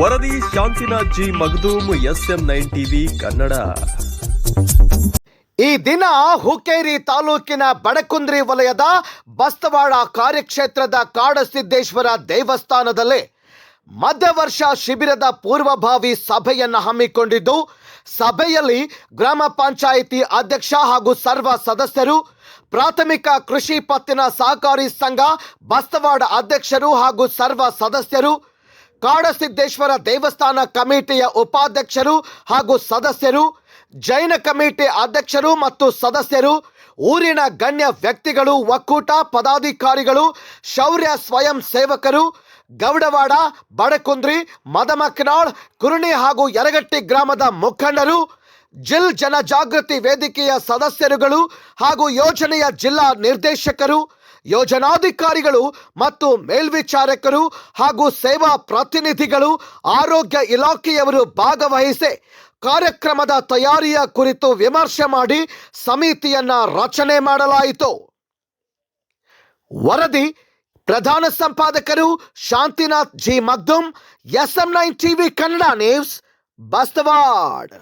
ವರದಿ Shantinath G S M nine TV, Kannada. ಈ ದಿನ ಹುಕ್ಕೇರಿ ತಾಲೂಕಿನ ಬಡಕುಂದ್ರಿ ವಲಯದ ಬಸ್ತವಾಡ ಕಾರ್ಯಕ್ಷೇತ್ರದ ಕಾಡಸಿದ್ದೇಶ್ವರ ದೇವಸ್ಥಾನದಲ್ಲಿ ಮಧ್ಯವರ್ಷ ಶಿಬಿರದ ಪೂರ್ವಭಾವಿ ಸಭೆಯನ್ನು ಹಮ್ಮಿಕೊಂಡಿದ್ದು, ಸಭೆಯಲ್ಲಿ ಗ್ರಾಮ ಪಂಚಾಯಿತಿ ಅಧ್ಯಕ್ಷ ಹಾಗೂ ಸರ್ವ ಸದಸ್ಯರು, ಪ್ರಾಥಮಿಕ ಕೃಷಿ ಪತ್ತಿನ ಸಹಕಾರಿ ಸಂಘ, ಬಸ್ತವಾಡ ಅಧ್ಯಕ್ಷರು ಹಾಗೂ ಸರ್ವ ಸದಸ್ಯರು, ಕಾಡಸಿದ್ದೇಶ್ವರ ದೇವಸ್ಥಾನ ಕಮಿಟಿಯ ಉಪಾಧ್ಯಕ್ಷರು ಹಾಗೂ ಸದಸ್ಯರು, ಜೈನ ಕಮಿಟಿ ಅಧ್ಯಕ್ಷರು ಮತ್ತು ಸದಸ್ಯರು, ಊರಿನ ಗಣ್ಯ ವ್ಯಕ್ತಿಗಳು, ಒಕ್ಕೂಟ ಪದಾಧಿಕಾರಿಗಳು, ಶೌರ್ಯ ಸ್ವಯಂ ಸೇವಕರು ಗೌಡವಾಡ, ಬಡಕುಂದ್ರಿ ಮದಮಕ್ಕನಾಳ್ ಕುರುಣಿ ಹಾಗೂ ಯರಗಟ್ಟಿ ಗ್ರಾಮದ ಮುಖಂಡರು, ಜಿಲ್ ಜನಜಾಗೃತಿ ವೇದಿಕೆಯ ಸದಸ್ಯರುಗಳು ಹಾಗೂ ಯೋಜನೆಯ ಜಿಲ್ಲಾ ನಿರ್ದೇಶಕರು, ಯೋಜನಾಧಿಕಾರಿಗಳು ಮತ್ತು ಮೇಲ್ವಿಚಾರಕರು ಹಾಗೂ ಸೇವಾ ಪ್ರತಿನಿಧಿಗಳು, ಆರೋಗ್ಯ ಇಲಾಖೆಯವರು ಭಾಗವಹಿಸಿ ಕಾರ್ಯಕ್ರಮದ ತಯಾರಿಯ ಕುರಿತು ವಿಮರ್ಶೆ ಮಾಡಿ ಸಮಿತಿಯನ್ನ ರಚನೆ ಮಾಡಲಾಯಿತು. ವರದಿ ಪ್ರಧಾನ ಸಂಪಾದಕರು Shantinath G Magdum S M nine TV Kannada news Bastawad